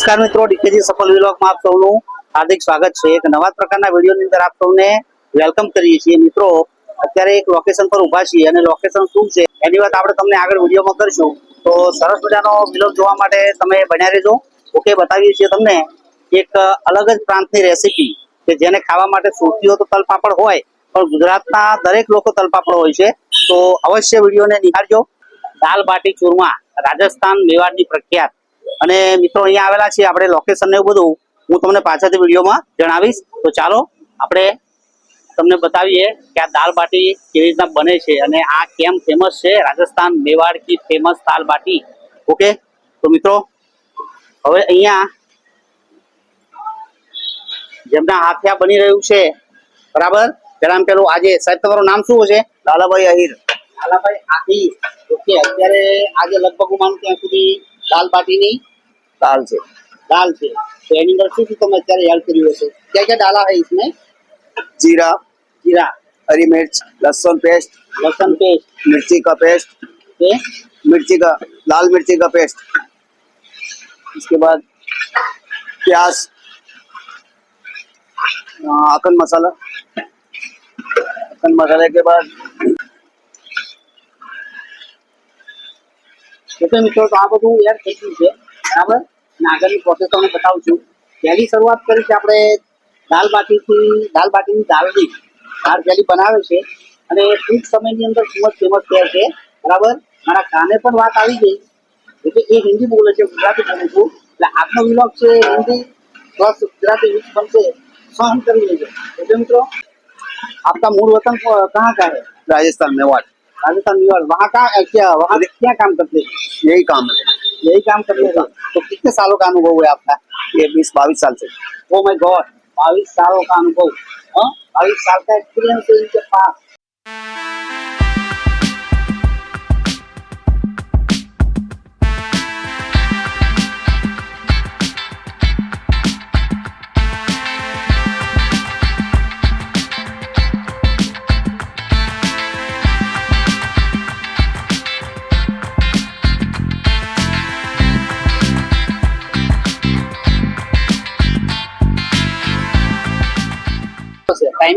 નમસ્કાર મિત્રો, ડીકેજી સફળ વિલોકમાં આપ સૌનું હાર્દિક સ્વાગત છે. એક નવા પ્રકારના વિડીયોની અંદર આપ સૌને વેલકમ કરીએ છીએ. મિત્રો, અત્યારે એક લોકેશન પર ઊભા છીએ અને લોકેશન શું છે એની વાત આપણે તમને આગળ વિડીયોમાં કરીશું. તો સરસ મજાનો વિલોક જોવા માટે તમે બન્યા રહેજો. ઓકે બતાવીએ છીએ તમને એક અલગ જ પ્રાંતની રેસીપી કે જેને ખાવા માટે સુરતીઓ તો તલપાપડ હોય, પણ ગુજરાતના દરેક લોકો તલપાપડ હોય છે. તો અવશ્ય વિડીયોને નિહાળજો. દાલ બાટી ચૂરમા, રાજસ્થાન મેવાડની પ્રખ્યાત અને મિત્રો અહીંયા આવેલા છે આપણે લોકેશન ને એવું બધું. હું તમને પાછળથી વિડીયોમાં જણાવીશ. તો ચાલો આપણે તમને બતાવીએ કે આ દાલ બાટી કેવી રીતના બને છે અને આ કેમ ફેમસ છે? રાજસ્થાન મેવાડ કી ફેમસ દાલ બાટી. ઓકે? તો મિત્રો હવે અહીંયા જેમના હાથિયા બની રહ્યું છે બરાબર? પેલા પેલું આજે સાહેબ તમારું નામ શું છે? લાલાભાઈ અહીર લાલાભાઈ આહિર. ઓકે અત્યારે આજે લગભગ હું માનું ત્યાં સુધી દાલ બાટીની दाल से दाल છે તો એની અંદર શું શું તમે અત્યારે એડ કર્યું હશે क्या क्या डाला है इसमें जीरा जीरा हरी मिर्च लहसुन पेस्ट लहसुन पेस्ट मिर्ची का पेस्ट से मिर्ची का लाल मिर्ची का पेस्ट इसके बाद प्याज अ, अखन मसाला अखन मसाले के बाद ઓકે મિત્રો તો આ બધું એડ થઈ ગયું છે બરાબર અને આગળની પ્રોસેસ તમને બતાવું છું પહેલી શરૂઆત કરી છે આપણે દાલ બાટીથી દાલ બાટીની દાલની દાળ પહેલી બનાવે છે અને ટૂંક સમયની અંદર ખૂબ જ ફેમસ થયા છે બરાબર મારા કાને પણ વાત આવી ગઈ એટલે એ હિન્દી બોલે છે ગુજરાતી બોલું છું એટલે આજનો વિલોગ છે હિન્દી પ્લસ ગુજરાતી મિક્સ બનશે સહન કરી લેજો એટલે મિત્રો आपका मूल वतन को- कहाँ का है राजस्थान मेवाड़ राजस्थान मेवाड़ वहाँ का क्या वहाँ क्या काम करते हैं यही काम है यही काम करते हैं तो कितने सालों का अनुभव है आपका ये बीस बाईस साल से ओ माय गॉड बाईस सालों का अनुभव हाँ बाईस साल का एक्सपीरियंस है इनके पास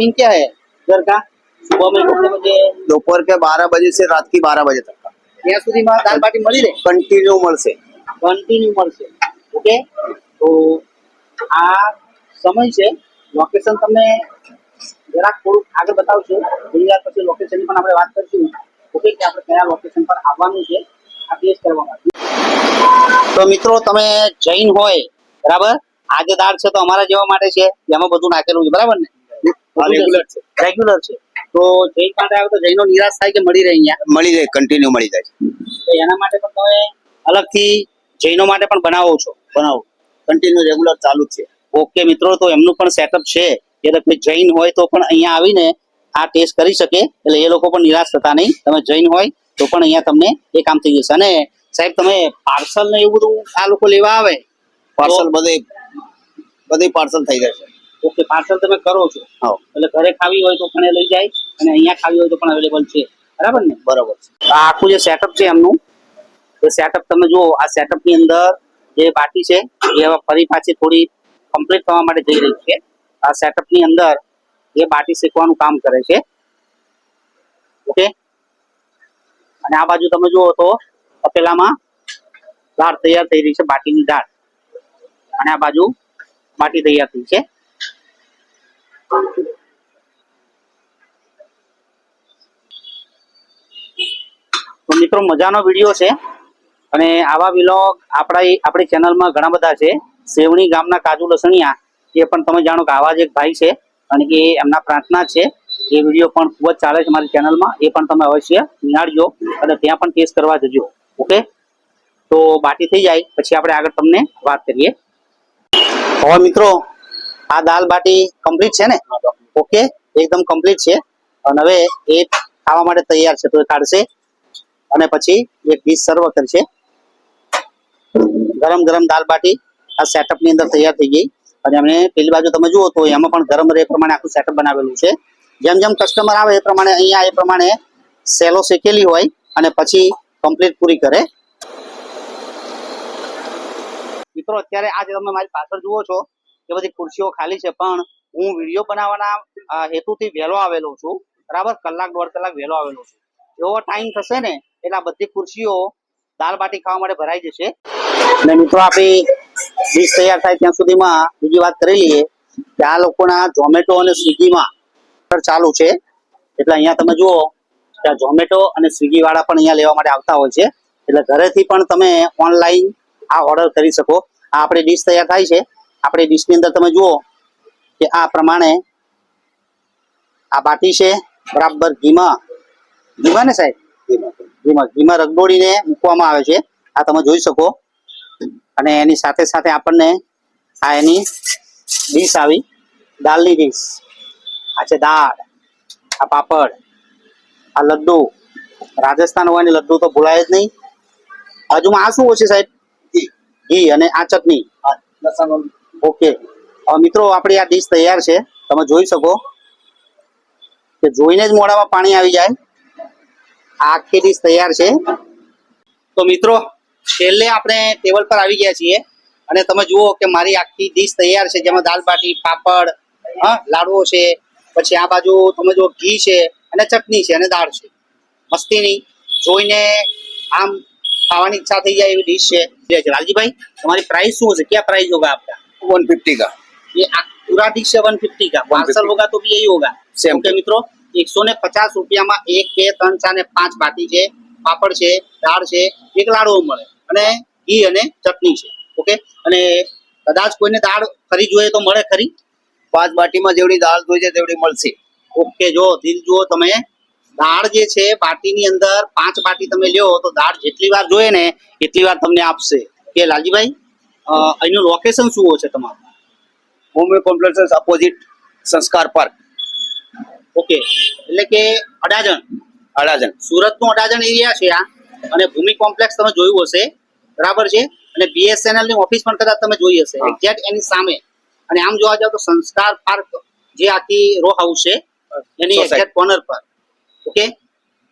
टाइमिंग क्या है घर का सुबह में कितने बजे दोपहर के बारह बजे से रात की बारह बजे तक का ત્યાં સુધીમાં દાલ બાટી મળી રહે कंटिन्यू मल से કન્ટિન્યુ મળશે ઓકે તો આ સમય છે લોકેશન તમને જરાક થોડુંક આગળ બતાવશું થોડી વાર પછી લોકેશનની પણ આપણે વાત કરીશું ઓકે કે આપણે કયા લોકેશન પર આવવાનું છે આ ટેસ્ટ કરવા માટે તો મિત્રો તમે જૈન હોય બરાબર આ જે દાળ છે તો અમારા જેવા માટે છે એમાં બધું નાખેલું છે બરાબર ને છે. રેગ્યુલર છે. તો જૈન માટે આવે તો જૈનો નિરાશ થાય કે મળી રહે અહીંયા? મળી જાય કન્ટિન્યુ મળી જાય તો એના માટે પણ તમે અલગથી જૈનો માટે પણ બનાવો છો. બનાવો. કન્ટિન્યુ રેગ્યુલર ચાલુ છે. ઓકે મિત્રો તો એમનું પણ સેટઅપ છે. એટલે કોઈ જૈન હોય તો પણ અહીંયા આવીને આ ટેસ્ટ કરી શકે. એટલે એ લોકો પણ નિરાશ થતા નહીં. તમે જૈન હોય તો પણ અહીંયા તમને એ કામ થઈ જશે. અને સાહેબ તમે પાર્સલ ને એવું બધું આ લોકો લેવા આવે? પાર્સલ બધે બધી પાર્સલ થઈ જશે ઓકે પાર્સલ તમે કરો છો. હા. એટલે ઘરે ખાવી હોય તો પણ એ લઈ જાય અને અહીંયા ખાવી હોય તો પણ અવેલેબલ છે. બરાબર ને? બરાબર છે. આખું જે સેટઅપ છે એમનું એ સેટઅપ તમે જુઓ આ સેટઅપની અંદર જે બાટી છે એ ફરી પાછી થોડી કમ્પ્લીટ થવા માટે જઈ રહી છે. આ સેટઅપની અંદર એ બાટી શેકવાનું કામ કરે છે. ઓકે અને આ બાજુ તમે જુઓ તો તપેલામાં દાળ તૈયાર થઈ રહી છે બાટીની દાળ. અને આ બાજુ બાટી તૈયાર થઈ છે. તો મિત્રો, મજાનો વીડિયો છે. અને આવા વિલોગ આપણા આપણી ચેનલમાં ઘણા બધા છે. સેવણી ગામના કાજુ લસણિયા, એ પણ તમે જાણો કે આવા જ એક ભાઈ છે અને એ એમના પ્રાર્થના છે. એ વીડિયો પણ ખૂબ જ ચાલે છે મારી ચેનલમાં એ પણ તમે અવશ્ય નિહાળજો અને ત્યાં પણ ટેસ્ટ કરવા જજો. ઓકે? તો બાટી થઈ જાય. પછી આપણે આગળ તમને વાત કરીએ. હવે મિત્રો આ દાલ બાટી કમ્પ્લીટ છે ને? ઓકે એકદમ કમ્પ્લીટ છે. અને હવે એ ખાવા માટે તૈયાર છે તો એ કાઢશે. અને પછી એક ડીશ સર્વ કરશે. ગરમ ગરમ દાલ બાટી આ સેટઅપની અંદર તૈયાર થઈ ગઈ. અને એમને પેલી બાજુ તમે જુઓ તો એમાં પણ ગરમ રહે એ પ્રમાણે આખું સેટઅપ બનાવેલું છે. જેમ જેમ કસ્ટમર આવે એ પ્રમાણે અહીંયા એ પ્રમાણે સેલો શેકેલી હોય અને પછી કમ્પ્લીટ પૂરી કરે. મિત્રો અત્યારે આજે તમે મારી પાછળ જુઓ છો એ બધી ખુરશીઓ ખાલી છે, પણ હું વીડિયો બનાવવાના હેતુથી વહેલો આવેલો છું. બરાબર? કલાક, દોઢ કલાક વહેલો આવેલો છું. એવો ટાઈમ થશે ને, એટલે આ બધી ખુરશીઓ દાળ બાટી ખાવા માટે ભરાઈ જશે. અને મિત્રો આપી ડીશ તૈયાર થાય ત્યાં સુધીમાં બીજી વાત કરી લઈએ કે આ લોકોના ઝોમેટો અને સ્વિગીમાં ચાલુ છે. એટલે અહીંયા તમે જુઓ આ ઝોમેટો અને સ્વિગી વાળા પણ અહીંયા લેવા માટે આવતા હોય છે. એટલે ઘરેથી પણ તમે ઓનલાઈન આ ઓર્ડર કરી શકો. આ આપણી ડીશ તૈયાર થાય છે. આપણી ડીશની અંદર તમે જુઓ કે આ પ્રમાણે આ બાટી છે, બરાબર ઘીમાં. ઘીમાં ને સાહેબ? ઘીમાં. ઘીમાં રગડોળીને મૂકવામાં આવે છે. આ તમે જોઈ શકો. અને એની સાથે સાથે આપણને આ એની ડીશ આવી. દાળની ડીશ. આ છે દાળ, આ પાપડ, આ લડ્ડુ. રાજસ્થાન હોય ને લડ્ડુ તો ભૂલાય જ નહીં. બાજુમાં આ શું હોય છે સાહેબ? ઘી. અને આ ચટણી. ઓકે. મિત્રો, આપણી આ ડીશ તૈયાર છે. તમે જોઈ શકો કે જોઈને જ મોડામાં પાણી આવી જાય. આખી ડીશ તૈયાર છે. તો મિત્રો, છેલ્લે આપણે ટેબલ પર આવી ગયા છીએ. અને તમે જુઓ કે મારી આખી ડીશ તૈયાર છે. જેમાં દાલ બાટી, પાપડ, હા, લાડવો છે. પછી આ બાજુ તમે જુઓ ઘી છે અને ચટણી છે અને દાળ છે. મસ્તીની જોઈને આમ ખાવાની ઈચ્છા થઈ જાય એવી ડીશ છે. લાલજીભાઈ તમારી પ્રાઇસ શું છે? ક્યાં પ્રાઇસ હોગા આપતા? वन फिफ्टी का ये आ- पूरा डिश है वन फिफ्टी का पार्सल होगा तो भी यही होगा Same. ઓકે મિત્રો એકસો ને પચાસ રૂપિયામાં એક બે ત્રણ ચાર ને પાંચ બાટી છે પાપડ છે દાળ છે એક લાડવો મળે અને ઘી અને ચટણી છે ઓકે અને કદાચ કોઈને દાળ ખરી જોઈએ તો મળે ખરી પાંચ બાટીમાં જેવડી દાળ જોઈએ છે તેવડી મળશે ઓકે જો દિલ જુઓ તમે દાળ જે છે બાટીની અંદર પાંચ બાટી તમે લ્યો તો દાળ જેટલી વાર જોઈએ ને એટલી વાર તમને આપશે કે લાલજીભાઈ અ, અહીંનું લોકેશન શું છે તમારું? Home complex opposite Sanskar park okay એટલે કે અડાજણ? અડાજણ. સુરતનું અડાજણ એરિયા છે આ. અને ભૂમિ કોમ્પ્લેક્સ તમે જોયું હશે. બરાબર છે? અને બીએસએનએલની ઓફિસ પણ કદાચ તમે જોઈ હશે. એક્ઝેક્ટ એની સામે. અને આમ જોવા જાવ તો સંસ્કાર પાર્ક જે આખી રો હાઉસ છે એની એક્ઝેક્ટ કોર્નર પર. ઓકે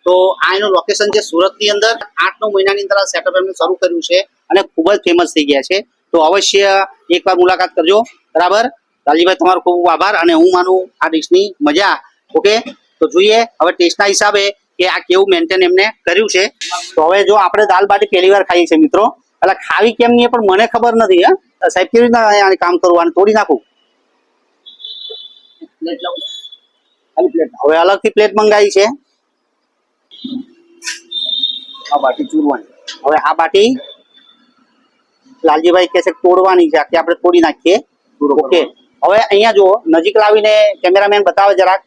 તો આ એનું લોકેશન છે સુરતની અંદર. આઠ નવ મહિનાની અંદર આ સેટઅપ એમને શરૂ કર્યું છે અને ખૂબ જ ફેમસ થઈ ગયા છે. તો અવશ્ય એકવાર મુલાકાત કરજો. બરાબર? લાલજીભાઈ, તમારો ખૂબ આભાર અને હું માનું આ ડિશની મજા. ઓકે? તો જોઈએ હવે ટેસ્ટના હિસાબે કે આ કેવું મેન્ટેન એમને કર્યું છે. તો હવે જો આપણે દાલ બાટી પહેલી વાર ખાઈએ છીએ મિત્રો. એટલે ખાવી કેમ નહીં પણ મને ખબર નથી, હા? સાહેબ, કેવી રીતના કામ કરવું આને તોડી નાખું. હવે અલગથી પ્લેટ મંગાવી છે. આ બાટી ચૂરવાની. હવે આ બાટી લાલજીભાઈ કહે છે તોડવાની છે આખી આપણે તોડી નાખીએ. ઓકે. હવે અહીંયા જુઓ નજીક લાવીને કેમેરામેન બતાવે જરાક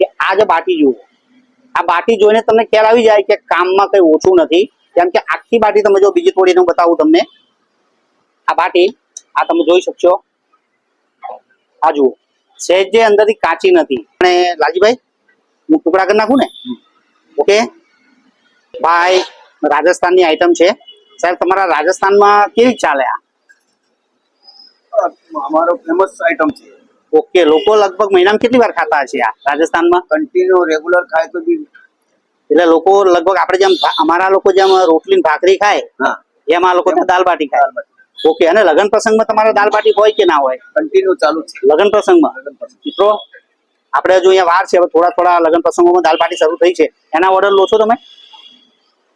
કે આ જે બાટી જુઓ. આ બાટી જોઈને તમને ખ્યાલ આવી જાય કે કામમાં કઈ ઓછું નથી. કેમ કે આખી બાટી તમે જો બીજી થોડી હું બતાવું તમને. આ બાટી આ તમે જોઈ શકશો. આ જુઓ. સહેજ જે અંદરથી કાચી નથી. અને લાલજીભાઈ હું ટુકડા કરી નાખું ને? ઓકે. ભાઈ રાજસ્થાનની આઈટમ છે. સાહેબ તમારા રાજસ્થાનમાં કેવી ચાલે આ? અમારો ફેમસ આઈટમ છે. ઓકે લોકો લગભગ મહિનામાં કેટલી વાર ખાતા હશે આ રાજસ્થાનમાં? કન્ટિન્યુ રેગ્યુલર ખાય તો બી એટલે લોકો લગભગ આપણે જેમ અમારા લોકો જેમ રોટલી ભાખરી ખાય હા. એમ આ લોકો દાલ બાટી ખાય. ઓકે અને લગ્ન પ્રસંગમાં તમારે દાલ બાટી હોય કે ના હોય? કન્ટિન્યુ ચાલુ છે. લગ્ન પ્રસંગમાં? મિત્રો આપણે જો અહીંયા વાર છે હવે થોડા થોડા લગ્ન પ્રસંગોમાં દાલ બાટી શરૂ થઈ છે. એના ઓર્ડર લો છો તમે?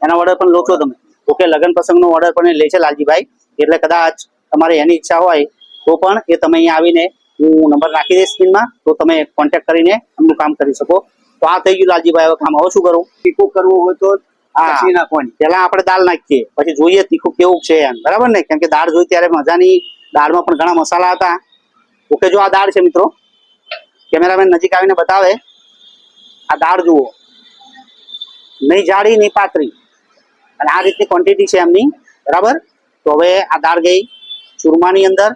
એના ઓર્ડર પણ લો છો તમે? ઓકે લગ્ન પ્રસંગનો ઓર્ડર પણ લે છે લાલજીભાઈ. એટલે કદાચ તમારે એની ઈચ્છા હોય તો પણ એ તમે અહીંયા આવીને હું નંબર નાખી દઈશ સ્ક્રીનમાં તો તમે કોન્ટેક્ટ કરીને એમનું કામ કરી શકો. તો આ થઈ ગયું લાલજીભાઈ હવે કામ હવે શું કરું? તીખું કરવું હોય તો હા. નાખવાની. પહેલા આપણે દાળ નાખીએ પછી જોઈએ તીખું કેવું છે એમ. બરાબર ને? કેમ કે દાળ જોઈ ત્યારે મજાની દાળમાં પણ ઘણા મસાલા હતા. ઓકે જો આ દાળ છે મિત્રો. કેમેરામેન નજીક આવીને બતાવે. આ દાળ જુઓ. નહીં જાડી નહીં પાતળી. અને આ રીતની ક્વોન્ટિટી છે એમની. બરાબર? તો હવે આ દાળ ગઈ ચૂરમાની અંદર.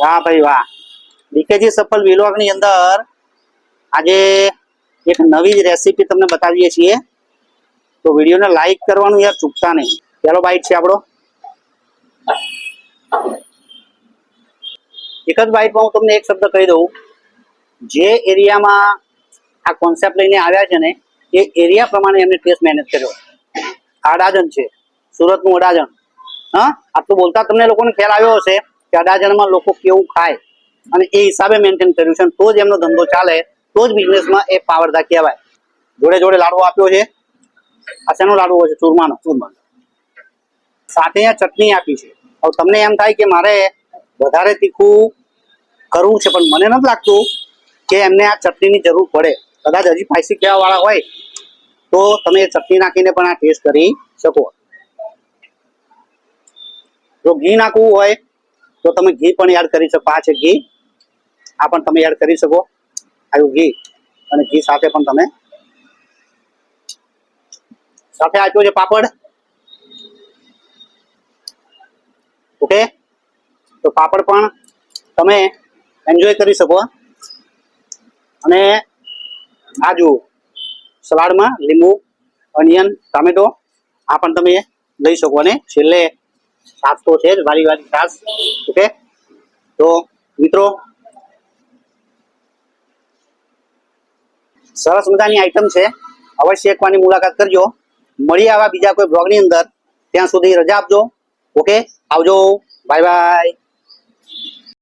વાહ ભાઈ વાહ. ડીકેજી સફલ વિલોગની અંદર આજે એક નવી જ રેસીપી તમને બતાવીએ છીએ. તો વિડીયોને લાઈક કરવાનું યાર, ચૂકતા નહીં. પેલો બાઈટ છે આપણો. એક જ બાઈટમાં હું તમને એક શબ્દ કહી દઉં. જે એરિયામાં આ કોન્સેપ્ટ લઈને આવ્યા છે ને એ એરિયા પ્રમાણે એમને ટેસ્ટ મેનેજ કર્યો. અડાજણ છે. સુરતનું અડાજણ. હા? આટલું બોલતા તમને લોકોને ખ્યાલ આવ્યો હશે કે અડાજણમાં લોકો કેવું ખાય. અને એ હિસાબે મેન્ટેન કર્યું છે તો જ એમનો ધંધો ચાલે તો જ બિઝનેસમાં એ પાવરધા કહેવાય. જોડે જોડે લાડવો આપ્યો છે. આ શેનો લાડવો છે? ચૂરમાનો. ચૂરમાનો. સાથે આ ચટણી આપી છે. હવે તમને એમ થાય કે મારે વધારે તીખું કરવું છે પણ મને નથી લાગતું કે એમને આ ચટણીની જરૂર પડે. કદાચ હજી ફાઈસી ખાવા વાળા હોય, તો તમે ચટણી નાખીને પણ આ ટેસ્ટ કરી શકો. જો ઘી નાખવું હોય, તો તમે ઘી પણ એડ કરી શકો. આ છે ઘી. આ પણ તમે એડ કરી શકો. આવ્યું ઘી. અને ઘી સાથે પણ તમે સાથે આપ્યો છે પાપડ. ઓકે? તો પાપડ પણ તમે એન્જોય કરી શકો. અને આ જુઓ સલાડમાં લીંબુ અનિયન ટામેટો, આ પણ તમે લઈ શકો. અને છેલ્લે તો છે જ, વારી વારી છાશ. ઓકે? તો મિત્રો, સરસ મજાની આઈટમ છે. અવશ્ય એકવાની મુલાકાત કરજો. મળી આવા બીજા કોઈ બ્લોગની અંદર. ત્યાં સુધી રજા આપજો. ઓકે? આવજો. Bye bye